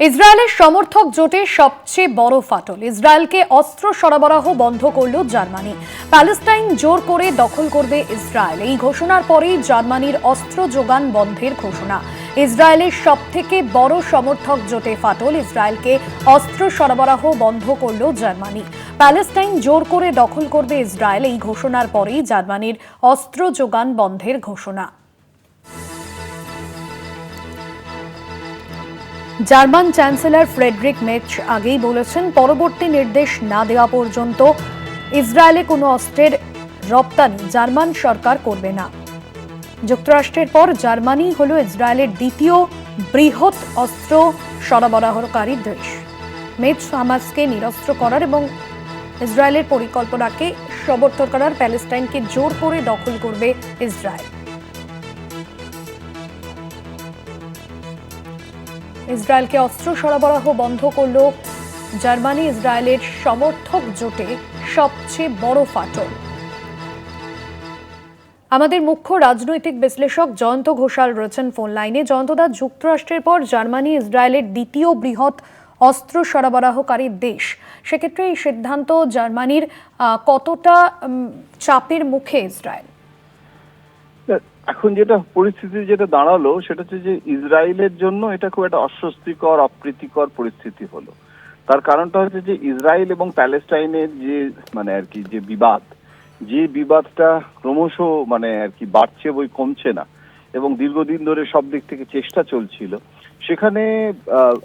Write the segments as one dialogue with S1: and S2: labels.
S1: ইসরায়েলের সমর্থক জোটে সবচেয়ে বড় ফাটল। ইসরায়েলকে অস্ত্র সরবরাহ বন্ধ করল জার্মানি। প্যালেস্টাইন জোর করে দখল করবে ইসরায়েল। এই ঘোষণার পরেই জার্মানির অস্ত্র যোগান বন্ধের ঘোষণা। ইসরায়েলের সবথেকে বড় সমর্থক জোটে ফাটল। ইসরায়েলকে অস্ত্র সরবরাহ বন্ধ করল জার্মানি। প্যালেস্টাইন জোর করে দখল করবে ইসরায়েল। এই ঘোষণার পরেই জার্মানির অস্ত্র যোগান বন্ধের ঘোষণা। জার্মান চ্যান্সেলর ফ্রেডরিক মেচ আগেই বলেছেন, পরবর্তী নির্দেশ না দেওয়া পর্যন্ত ইসরায়েলে কোনো অস্ত্রের রপ্তানি জার্মান সরকার করবে না। যুক্তরাষ্ট্রের পর জার্মানি হল ইসরায়েলের দ্বিতীয় বৃহৎ অস্ত্র সরবরাহকারী দেশ। মেচ হামাসকে নিরস্ত্র করার এবং ইসরায়েলের পরিকল্পনাকে সমর্থন করার প্যালেস্টাইনকে জোর করে দখল করবে ইসরায়েল। ইসরায়েলকে অস্ত্র সরবরাহ বন্ধ করল জার্মানি, ইসরায়েলের সমর্থক জোটে সবচেয়ে বড় ফাটল। আমাদের মুখ্য রাজনৈতিক বিশ্লেষক জয়ন্ত ঘোষাল রয়েছেন ফোন লাইনে। জয়ন্তদা যুক্তরাষ্ট্রের পর জার্মানি, ইসরায়েলের দ্বিতীয় বৃহৎ অস্ত্র সরবরাহকারী দেশ। সেক্ষেত্রে এই সিদ্ধান্ত জার্মানির কতটা চাপের মুখে ইসরায়েল?
S2: এখন যেটা পরিস্থিতি যেটা দাঁড়াল, সেটা হচ্ছে যে ইসরায়েলের জন্য এটা খুব একটা অস্বস্তিকর, অপ্রীতিকর পরিস্থিতি হলো। তার কারণটা হচ্ছে যে ইসরায়েল এবং প্যালেস্টাইনের যে মানে আর কি, যে বিবাদ, যে বিবাদটা ক্রমশ মানে আর কি বাড়ছে বই কমছে না এবং দীর্ঘদিন ধরে সব দিক থেকে চেষ্টা চলছিল। সেখানে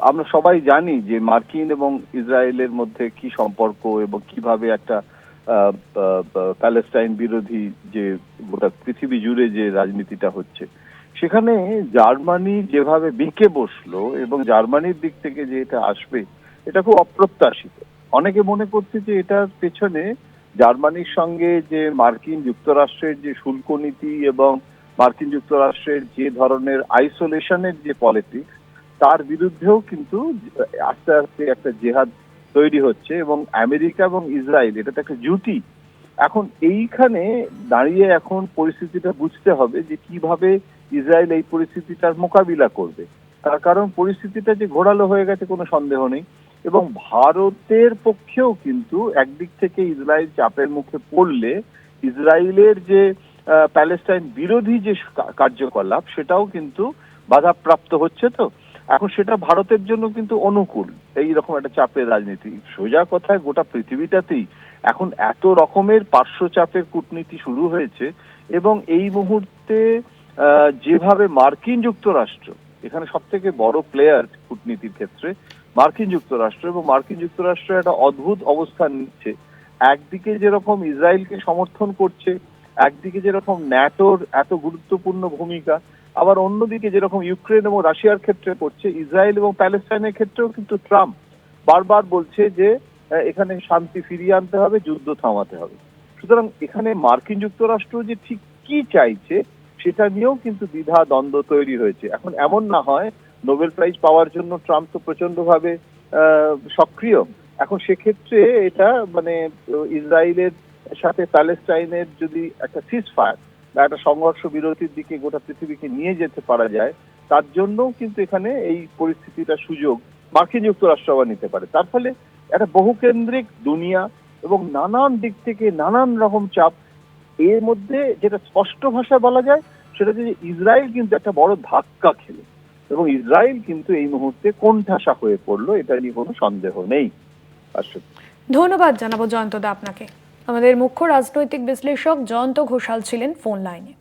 S2: আমরা সবাই জানি যে মার্কিন এবং ইসরায়েলের মধ্যে কি সম্পর্ক এবং কীভাবে একটা প্যালেস্টাইন বিরোধী যে গোটা পৃথিবী জুড়ে যে রাজনীতিটা হচ্ছে, সেখানে জার্মানি যেভাবে বিকে বসল এবং জার্মানির দিক থেকে যে এটা আসবে, এটা খুব অপ্রত্যাশিত। অনেকে মনে করছে যে এটার পেছনে জার্মানির সঙ্গে যে মার্কিন যুক্তরাষ্ট্রের যে শুল্ক নীতি এবং মার্কিন যুক্তরাষ্ট্রের যে ধরনের আইসোলেশনের যে পলিটিক্স, তার বিরুদ্ধেও কিন্তু আস্তে আস্তে একটা জেহাদ তৈরি হচ্ছে এবং আমেরিকা এবং ইসরায়েল এটা তো একটা জুটি। এখন এইখানে দাঁড়িয়ে এখন পরিস্থিতিটা বুঝতে হবে যে কীভাবে ইসরায়েল এই পরিস্থিতিটার মোকাবিলা করবে। তার কারণ পরিস্থিতিটা যে ঘোরালো হয়ে গেছে কোনো সন্দেহ নেই এবং ভারতের পক্ষেও কিন্তু একদিক থেকে ইসরায়েল চাপের মুখে পড়লে ইসরায়েলের যে প্যালেস্টাইন বিরোধী যে কার্যকলাপ, সেটাও কিন্তু বাধাপ্রাপ্ত হচ্ছে তো। এখন সেটা ভারতের জন্য কিন্তু অনুকূল। এই রকম একটা চাপের রাজনীতি। সোজা কথায় গোটা পৃথিবীটাতেই এখন এত রকমের পার্শ্ব চাপের কূটনীতি শুরু হয়েছে এবং এই মুহূর্তে যেভাবে মার্কিন যুক্তরাষ্ট্র, এখানে সব থেকে বড় প্লেয়ার কূটনীতির ক্ষেত্রে, মার্কিন যুক্তরাষ্ট্র এবং মার্কিন যুক্তরাষ্ট্র একটা অদ্ভুত অবস্থান নিচ্ছে। একদিকে যেরকম ইসরায়েলকে সমর্থন করছে, একদিকে যেরকম ন্যাটোর এত গুরুত্বপূর্ণ ভূমিকা আবার অন্যদিকে যেরকম ইউক্রেন এবং রাশিয়ার ক্ষেত্রে করছে, ইসরায়েল এবং প্যালেস্টাইনের ক্ষেত্রেও কিন্তু ট্রাম্প বারবার বলছে যে এখানে শান্তি ফিরিয়ে আনতে হবে, যুদ্ধ থামাতে হবে। সুতরাং এখানে মার্কিন যুক্তরাষ্ট্র যে ঠিক কি চাইছে, সেটা নিয়েও কিন্তু দ্বিধা দ্বন্দ্ব তৈরি হয়েছে। এখন এমন না হয় নোবেল প্রাইজ পাওয়ার জন্য ট্রাম্প তো প্রচণ্ড ভাবে সক্রিয়। এখন সেক্ষেত্রে এটা মানে ইসরায়েলের সাথে প্যালেস্টাইনের যদি একটা সিজ ফায়ার বা একটা সংঘর্ষ বিরতির দিকে গোটা পৃথিবীকে নিয়ে যেতে পারা যায়, তার জন্য কিন্তু এখানে এই পরিস্থিতিটা সুযোগ মার্কিন যুক্তরাষ্ট্র আবার নিতে পারে। তার ফলে একটা বহুকেন্দ্রিক দুনিয়া এবং নানান দিক থেকে নানান রকম চাপ, এর মধ্যে যেটা স্পষ্ট ভাষায় বলা যায় সেটা যে ইসরায়েল কিন্তু একটা বড় ধাক্কা খেলে এবং ইসরায়েল কিন্তু এই মুহূর্তে কোণঠাসা হয়ে পড়ল, এটা নিয়ে কোনো সন্দেহ নেই।
S1: ধন্যবাদ জানাব জয়ন্তদা আপনাকে। আমাদের মুখ্য রাজনৈতিক বিশ্লেষক জয়ন্ত ঘোষাল ছিলেন ফোন লাইনে।